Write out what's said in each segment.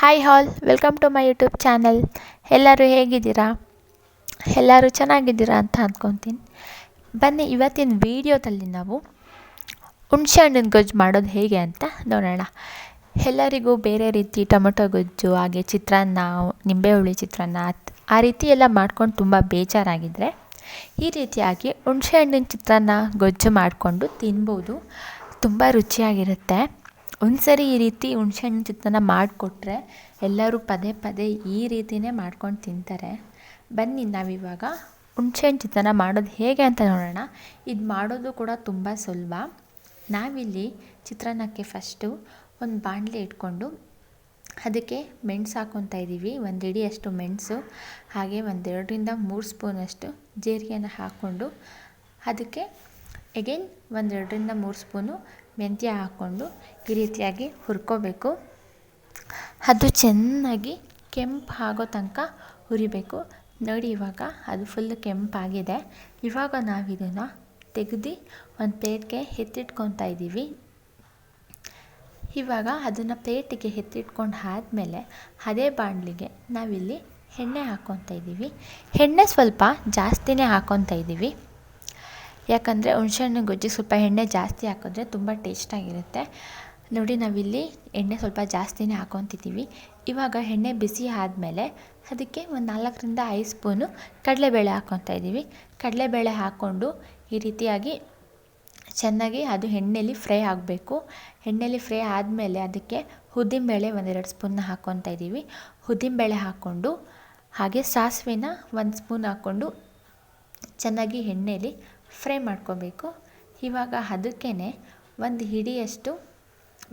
Hi all welcome to my YouTube channel ಎಲ್ಲರೂ ಹೇಗಿದ್ದೀರಾ? ಎಲ್ಲರೂ ಚೆನ್ನಾಗಿದ್ದೀರಾ ಅಂತ ಅಂದ್ಕೊತೀನಿ ಬನ್ನಿ, ಇವತ್ತಿನ ವೀಡಿಯೋದಲ್ಲಿ ನಾವು ಹುಣಸೆ ಹಣ್ಣಿನ ಗೊಜ್ಜು ಮಾಡೋದು ಹೇಗೆ ಅಂತ ನೋಡೋಣ. ಎಲ್ಲರಿಗೂ ಬೇರೆ ರೀತಿ ಟೊಮೊಟೊ ಗೊಜ್ಜು, ಹಾಗೆ ಚಿತ್ರಾನ್ನ ನಿಂಬೆ ಹುಳಿ ಚಿತ್ರಾನ್ನ ಆ ರೀತಿ ಎಲ್ಲ ಮಾಡ್ಕೊಂಡು ತುಂಬ ಬೇಜಾರಾಗಿದ್ದರೆ ಈ ರೀತಿಯಾಗಿ ಹುಣಸೆ ಹಣ್ಣಿನ ಚಿತ್ರಾನ್ನ ಗೊಜ್ಜು ಮಾಡಿಕೊಂಡು ತಿನ್ಬೋದು. ತುಂಬ ರುಚಿಯಾಗಿರುತ್ತೆ. ಒಂದ್ಸರಿ ಈ ರೀತಿ ಹುಣ್ಸೆಹಣ್ಣು ಚಿತ್ರನ ಮಾಡಿಕೊಟ್ರೆ ಎಲ್ಲರೂ ಪದೇ ಪದೇ ಈ ರೀತಿಯೇ ಮಾಡ್ಕೊಂಡು ತಿಂತಾರೆ. ಬನ್ನಿ ನಾವಿವಾಗ ಹುಣ್ಸೆಹಣ್ಣು ಚಿತ್ರಾನ್ನ ಮಾಡೋದು ಹೇಗೆ ಅಂತ ನೋಡೋಣ. ಇದು ಮಾಡೋದು ಕೂಡ ತುಂಬ ಸುಲಭ. ನಾವಿಲ್ಲಿ ಚಿತ್ರಾನ್ನಕ್ಕೆ ಫಸ್ಟು ಒಂದು ಬಾಣಲೆ ಇಟ್ಕೊಂಡು ಅದಕ್ಕೆ ಮೆಣಸು ಹಾಕ್ಕೊತಾ ಇದ್ದೀವಿ ಒಂದು ಹಿಡಿಯಷ್ಟು ಮೆಣಸು, ಹಾಗೆ ಒಂದೆರಡರಿಂದ ಮೂರು ಸ್ಪೂನಷ್ಟು ಜೀರಿಗೆನ ಹಾಕ್ಕೊಂಡು ಅದಕ್ಕೆ ಎಗೇನ್ ಒಂದೆರಡರಿಂದ ಮೂರು ಸ್ಪೂನು ಮೆಂತ್ಯ ಹಾಕ್ಕೊಂಡು ಈ ರೀತಿಯಾಗಿ ಹುರ್ಕೋಬೇಕು. ಅದು ಚೆನ್ನಾಗಿ ಕೆಂಪು ಆಗೋ ತನಕ ಹುರಿಬೇಕು. ನೋಡಿ ಇವಾಗ ಅದು ಫುಲ್ ಕೆಂಪಾಗಿದೆ. ಇವಾಗ ನಾವು ಇದನ್ನು ತೆಗೆದು ಒಂದು ಪ್ಲೇಟ್ಗೆ ಎತ್ತಿಟ್ಕೊತಾ ಇದ್ದೀವಿ ಇವಾಗ ಅದನ್ನು ಪ್ಲೇಟಿಗೆ ಎತ್ತಿಟ್ಕೊಂಡು ಆದಮೇಲೆ ಅದೇ ಬಾಣಲಿಗೆ ನಾವಿಲ್ಲಿ ಎಣ್ಣೆ ಹಾಕ್ಕೊತಾ ಇದ್ದೀವಿ ಎಣ್ಣೆ ಸ್ವಲ್ಪ ಜಾಸ್ತಿನೇ ಹಾಕ್ಕೊತಾ ಇದ್ದೀವಿ ಯಾಕಂದರೆ ಹುಣ್ಸೆಹಣ್ಣು ಗೊಜ್ಜಿಗೆ ಸ್ವಲ್ಪ ಎಣ್ಣೆ ಜಾಸ್ತಿ ಹಾಕಿದ್ರೆ ತುಂಬ ಟೇಸ್ಟಾಗಿರುತ್ತೆ ನೋಡಿ, ನಾವಿಲ್ಲಿ ಎಣ್ಣೆ ಸ್ವಲ್ಪ ಜಾಸ್ತಿನೇ ಹಾಕೊತಿದ್ದೀವಿ. ಇವಾಗ ಎಣ್ಣೆ ಬಿಸಿ ಆದಮೇಲೆ ಅದಕ್ಕೆ ಒಂದು ನಾಲ್ಕರಿಂದ ಐದು ಸ್ಪೂನು ಕಡಲೆಬೇಳೆ ಹಾಕ್ಕೊತಾ ಇದ್ದೀವಿ. ಕಡಲೆಬೇಳೆ ಹಾಕ್ಕೊಂಡು ಈ ರೀತಿಯಾಗಿ ಚೆನ್ನಾಗಿ ಅದು ಎಣ್ಣೆಲಿ ಫ್ರೈ ಆಗಬೇಕು. ಎಣ್ಣೆಲಿ ಫ್ರೈ ಆದಮೇಲೆ ಅದಕ್ಕೆ ಉದ್ದಿನಬೇಳೆ ಒಂದೆರಡು ಸ್ಪೂನ್ನ ಹಾಕ್ಕೊತಾ ಇದ್ದೀವಿ. ಉದ್ದಿನಬೇಳೆ ಹಾಕ್ಕೊಂಡು ಹಾಗೆ ಸಾಸಿವೆನ ಒಂದು ಸ್ಪೂನ್ ಹಾಕ್ಕೊಂಡು ಚೆನ್ನಾಗಿ ಎಣ್ಣೆಲಿ ಫ್ರೈ ಮಾಡ್ಕೋಬೇಕು. ಇವಾಗ ಅದಕ್ಕೇ ಒಂದು ಹಿಡಿಯಷ್ಟು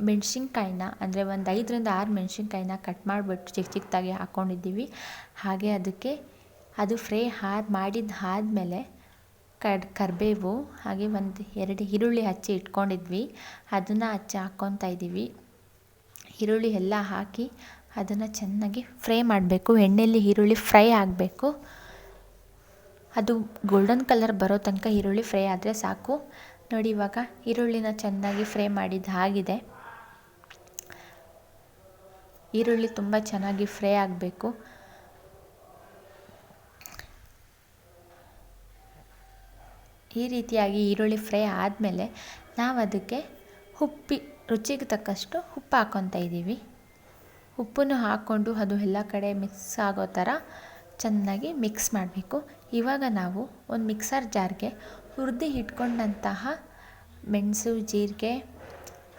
ಮೆಣಸಿನ್ಕಾಯಿನ, ಅಂದರೆ ಒಂದು ಐದರಿಂದ ಆರು ಮೆಣಸಿನ್ಕಾಯಿನ ಕಟ್ ಮಾಡಿಬಿಟ್ಟು ಚಿಕ್ಕ ಚಿಕ್ಕದಾಗಿ ಹಾಕ್ಕೊಂಡಿದ್ದೀವಿ ಹಾಗೆ ಅದಕ್ಕೆ ಅದು ಫ್ರೈ ಆದ ಮಾಡಿದ ಆದಮೇಲೆ ಕಡ್ ಕರಿಬೇವು, ಹಾಗೆ ಒಂದು ಎರಡು ಈರುಳ್ಳಿ ಹಚ್ಚಿ ಇಟ್ಕೊಂಡಿದ್ವಿ. ಅದನ್ನು ಹಚ್ಚಿ ಹಾಕ್ಕೊತಾ ಇದ್ದೀವಿ. ಈರುಳ್ಳಿ ಎಲ್ಲ ಹಾಕಿ ಅದನ್ನು ಚೆನ್ನಾಗಿ ಫ್ರೈ ಮಾಡಬೇಕು. ಎಣ್ಣೆಯಲ್ಲಿ ಈರುಳ್ಳಿ ಫ್ರೈ ಆಗಬೇಕು. ಅದು ಗೋಲ್ಡನ್ ಕಲರ್ ಬರೋ ತನಕ ಈರುಳ್ಳಿ ಫ್ರೈ ಆದರೆ ಸಾಕು. ನೋಡಿ ಇವಾಗ ಈರುಳ್ಳಿನ ಚೆನ್ನಾಗಿ ಫ್ರೈ ಮಾಡಿದ್ದು ಹಾಗಿದೆ. ಈರುಳ್ಳಿ ತುಂಬ ಚೆನ್ನಾಗಿ ಫ್ರೈ ಆಗಬೇಕು. ಈ ರೀತಿಯಾಗಿ ಈರುಳ್ಳಿ ಫ್ರೈ ಆದಮೇಲೆ ನಾವು ಅದಕ್ಕೆ ಉಪ್ಪಿ ರುಚಿಗೆ ತಕ್ಕಷ್ಟು ಉಪ್ಪು ಹಾಕ್ಕೊತಾ ಇದ್ದೀವಿ ಉಪ್ಪನ್ನು ಹಾಕ್ಕೊಂಡು ಅದು ಎಲ್ಲ ಕಡೆ ಮಿಕ್ಸ್ ಆಗೋ ಥರ ಚೆನ್ನಾಗಿ ಮಿಕ್ಸ್ ಮಾಡಬೇಕು. ಇವಾಗ ನಾವು ಒಂದು ಮಿಕ್ಸರ್ ಜಾರ್ಗೆ ಹುರಿದು ಇಟ್ಕೊಂಡಂತಹ ಮೆಣಸು, ಜೀರಿಗೆ,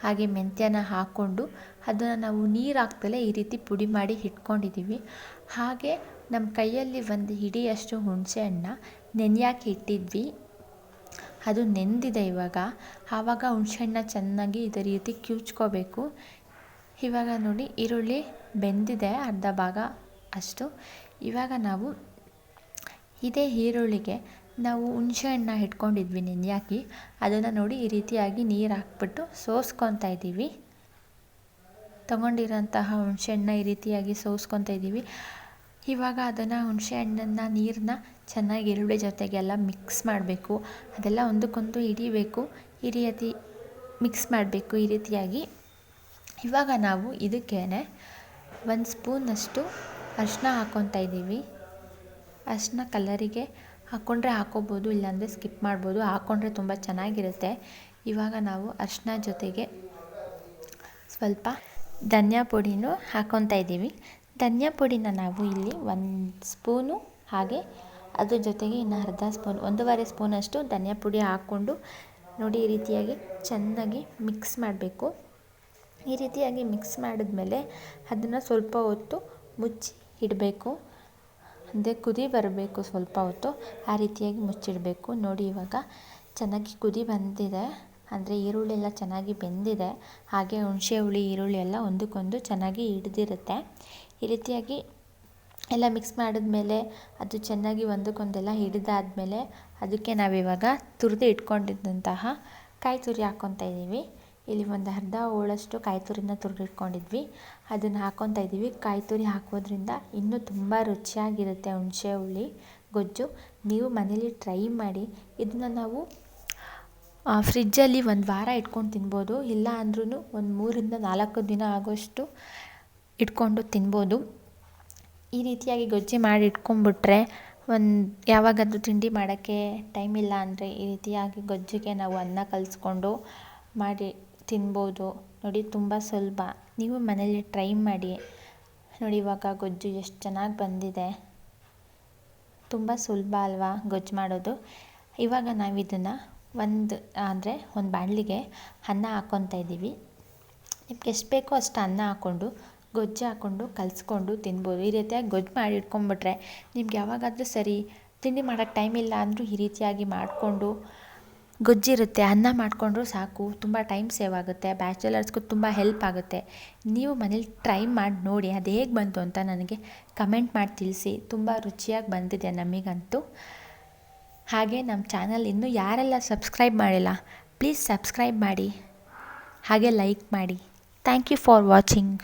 ಹಾಗೆ ಮೆಂತ್ಯನ ಹಾಕ್ಕೊಂಡು ಅದನ್ನು ನಾವು ನೀರು ಹಾಕ್ದಲೇ ಈ ರೀತಿ ಪುಡಿ ಮಾಡಿ ಇಟ್ಕೊಂಡಿದ್ದೀವಿ ಹಾಗೆ ನಮ್ಮ ಕೈಯಲ್ಲಿ ಒಂದು ಹಿಡಿಯಷ್ಟು ಹುಣಸೆ ಹಣ್ಣು ನೆನೆಯಾಕಿ ಇಟ್ಟಿದ್ವಿ. ಅದು ನೆಂದಿದೆ ಇವಾಗ. ಆವಾಗ ಹುಣಸೆಹಣ್ಣ ಚೆನ್ನಾಗಿ ಇದೇ ರೀತಿ ಕಿವುಚ್ಕೋಬೇಕು ಇವಾಗ ನೋಡಿ, ಈರುಳ್ಳಿ ಬೆಂದಿದೆ, ಅರ್ಧ ಭಾಗ ಅಷ್ಟು. ಇವಾಗ ನಾವು ಇದೇ ಈರುಳ್ಳಿಗೆ ನಾವು ಹುಣ್ಸೆಹಣ್ಣ ಇಟ್ಕೊಂಡಿದ್ವಿ ನೆನೆಯಾಕಿ. ಅದನ್ನು ನೋಡಿ ಈ ರೀತಿಯಾಗಿ ನೀರು ಹಾಕ್ಬಿಟ್ಟು ಸೋಸ್ಕೊತಾ ಇದ್ದೀವಿ. ತೊಗೊಂಡಿರೋಂತಹ ಹುಣಸೆಹಣ್ಣ ಈ ರೀತಿಯಾಗಿ ಸೋಸ್ಕೊತಾ ಇದ್ದೀವಿ. ಇವಾಗ ಅದನ್ನು ಹುಣಸೆಹಣ್ಣನ್ನು ನೀರನ್ನ ಚೆನ್ನಾಗಿ ಈರುಳ್ಳಿ ಜೊತೆಗೆಲ್ಲ ಮಿಕ್ಸ್ ಮಾಡಬೇಕು. ಅದೆಲ್ಲ ಒಂದಕ್ಕೊಂದು ಹಿಡಿಬೇಕು. ಈ ರೀತಿ ಮಿಕ್ಸ್ ಮಾಡಬೇಕು ಈ ರೀತಿಯಾಗಿ. ಇವಾಗ ನಾವು ಇದಕ್ಕೇ ಒಂದು ಸ್ಪೂನಷ್ಟು ಅರಿಶಿನ ಹಾಕ್ಕೊತಾ ಇದ್ದೀವಿ. ಅರಿಶಿನ ಕಲರಿಗೆ ಹಾಕ್ಕೊಂಡ್ರೆ ಹಾಕ್ಕೋಬೋದು ಇಲ್ಲಾಂದರೆ ಸ್ಕಿಪ್ ಮಾಡ್ಬೋದು. ಹಾಕ್ಕೊಂಡ್ರೆ ತುಂಬ ಚೆನ್ನಾಗಿರುತ್ತೆ. ಇವಾಗ ನಾವು ಅರಿಶಿನ ಜೊತೆಗೆ ಸ್ವಲ್ಪ ಧನಿಯಾ ಪುಡಿನೂ ಹಾಕ್ಕೊತಾ ಇದ್ದೀವಿ. ಧನಿಯಾ ಪುಡಿನ ನಾವು ಇಲ್ಲಿ ಒಂದು ಸ್ಪೂನು ಹಾಗೆ ಅದ್ರ ಜೊತೆಗೆ ಇನ್ನು ಅರ್ಧ ಸ್ಪೂನ್, ಒಂದೂವರೆ ಸ್ಪೂನಷ್ಟು ಧನಿಯಾ ಪುಡಿ ಹಾಕ್ಕೊಂಡು ನೋಡಿ ಈ ರೀತಿಯಾಗಿ ಚೆನ್ನಾಗಿ ಮಿಕ್ಸ್ ಮಾಡಬೇಕು. ಈ ರೀತಿಯಾಗಿ ಮಿಕ್ಸ್ ಮಾಡಿದ್ಮೇಲೆ ಅದನ್ನು ಸ್ವಲ್ಪ ಹೊತ್ತು ಮುಚ್ಚಿ ಇಡಬೇಕು. ಅಂದರೆ ಕುದಿ ಬರಬೇಕು ಸ್ವಲ್ಪ ಹೊತ್ತು. ಆ ರೀತಿಯಾಗಿ ಮುಚ್ಚಿಡಬೇಕು. ನೋಡಿ ಇವಾಗ ಚೆನ್ನಾಗಿ ಕುದಿ ಬಂದಿದೆ. ಅಂದರೆ ಈರುಳ್ಳಿ ಎಲ್ಲ ಚೆನ್ನಾಗಿ ಬೆಂದಿದೆ. ಹಾಗೆ ಹುಣಸೆ ಹುಳಿ, ಈರುಳ್ಳಿ ಎಲ್ಲ ಒಂದಕ್ಕೊಂದು ಚೆನ್ನಾಗಿ ಹಿಡ್ದಿರುತ್ತೆ. ಈ ರೀತಿಯಾಗಿ ಎಲ್ಲ ಮಿಕ್ಸ್ ಮಾಡಿದ್ಮೇಲೆ ಅದು ಚೆನ್ನಾಗಿ ಒಂದಕ್ಕೊಂದೆಲ್ಲ ಹಿಡಿದಾದ್ಮೇಲೆ ಅದಕ್ಕೆ ನಾವಿವಾಗ ತುರಿದು ಇಟ್ಕೊಂಡಿದ್ದಂತಹ ಕಾಯಿ ತುರಿ ಹಾಕ್ಕೊತಾ ಇದ್ದೀವಿ. ಇಲ್ಲಿ ಒಂದು ಅರ್ಧ ಹೋಳಷ್ಟು ಕಾಯಿ ತುರಿನ ತುರಿದಿಟ್ಕೊಂಡಿದ್ವಿ. ಅದನ್ನು ಹಾಕ್ಕೊತಾ ಇದ್ದೀವಿ. ಕಾಯಿ ತುರಿ ಹಾಕೋದ್ರಿಂದ ಇನ್ನೂ ತುಂಬ ರುಚಿಯಾಗಿರುತ್ತೆ ಹುಣಸೆ ಹುಳಿ, ಗೊಜ್ಜು. ನೀವು ಮನೇಲಿ ಟ್ರೈ ಮಾಡಿ. ಇದನ್ನ ನಾವು ಫ್ರಿಜ್ಜಲ್ಲಿ ಒಂದು ವಾರ ಇಟ್ಕೊಂಡು ತಿನ್ಬೋದು. ಇಲ್ಲ ಅಂದ್ರೂ ಒಂದು ಮೂರಿಂದ ನಾಲ್ಕು ದಿನ ಆಗೋಷ್ಟು ಇಟ್ಕೊಂಡು ತಿನ್ಬೋದು. ಈ ರೀತಿಯಾಗಿ ಗೊಜ್ಜಿ ಮಾಡಿ ಇಟ್ಕೊಂಡ್ಬಿಟ್ರೆ ಒಂದು, ಯಾವಾಗಾದರೂ ತಿಂಡಿ ಮಾಡೋಕ್ಕೆ ಟೈಮ್ ಇಲ್ಲ ಅಂದರೆ ಈ ರೀತಿಯಾಗಿ ಗೊಜ್ಜಿಗೆ ನಾವು ಅನ್ನ ಕಲಿಸ್ಕೊಂಡು ಮಾಡಿ ತಿನ್ಬೋದು. ನೋಡಿ, ತುಂಬ ಸುಲಭ. ನೀವು ಮನೇಲಿ ಟ್ರೈ ಮಾಡಿ. ನೋಡಿ, ಇವಾಗ ಗೊಜ್ಜು ಎಷ್ಟು ಚೆನ್ನಾಗಿ ಬಂದಿದೆ. ತುಂಬ ಸುಲಭ ಅಲ್ವಾ ಗೊಜ್ಜು ಮಾಡೋದು? ಇವಾಗ ನಾವು ಇದನ್ನು ಒಂದು ಅಂದರೆ ಒಂದು ಬಾಣಲಿಗೆ ಅನ್ನ ಹಾಕ್ಕೊತಾ ಇದ್ದೀವಿ. ನಿಮ್ಗೆ ಎಷ್ಟು ಬೇಕೋ ಅಷ್ಟು ಅನ್ನ ಹಾಕ್ಕೊಂಡು, ಗೊಜ್ಜು ಹಾಕ್ಕೊಂಡು ಕಲಿಸ್ಕೊಂಡು ತಿನ್ಬೋದು. ಈ ರೀತಿಯಾಗಿ ಗೊಜ್ಜು ಮಾಡಿ ಇಟ್ಕೊಂಡ್ಬಿಟ್ರೆ ನಿಮ್ಗೆ ಯಾವಾಗಾದರೂ ಸರಿ ತಿಂಡಿ ಮಾಡೋಕ್ಕೆ ಟೈಮ್ ಇಲ್ಲ ಅಂದರೂ ಈ ರೀತಿಯಾಗಿ ಮಾಡಿಕೊಂಡು ಗೊಜ್ಜಿರುತ್ತೆ, ಅನ್ನ ಮಾಡಿಕೊಂಡ್ರು ಸಾಕು. ತುಂಬ ಟೈಮ್ ಸೇವ್ ಆಗುತ್ತೆ. ಬ್ಯಾಚುಲರ್ಸ್ಗೂ ತುಂಬ ಹೆಲ್ಪ್ ಆಗುತ್ತೆ. ನೀವು ಮನೇಲಿ ಟ್ರೈ ಮಾಡಿ ನೋಡಿ, ಅದು ಹೇಗೆ ಬಂತು ಅಂತ ನನಗೆ ಕಮೆಂಟ್ ಮಾಡಿ ತಿಳಿಸಿ. ತುಂಬ ರುಚಿಯಾಗಿ ಬಂದಿದೆ ನಮಗಂತೂ. ಹಾಗೆ ನಮ್ಮ ಚಾನಲ್ ಇನ್ನೂ ಯಾರೆಲ್ಲ ಸಬ್ಸ್ಕ್ರೈಬ್ ಮಾಡಿಲ್ಲ ಪ್ಲೀಸ್ ಸಬ್ಸ್ಕ್ರೈಬ್ ಮಾಡಿ. ಹಾಗೆ ಲೈಕ್ ಮಾಡಿ. Thank you for watching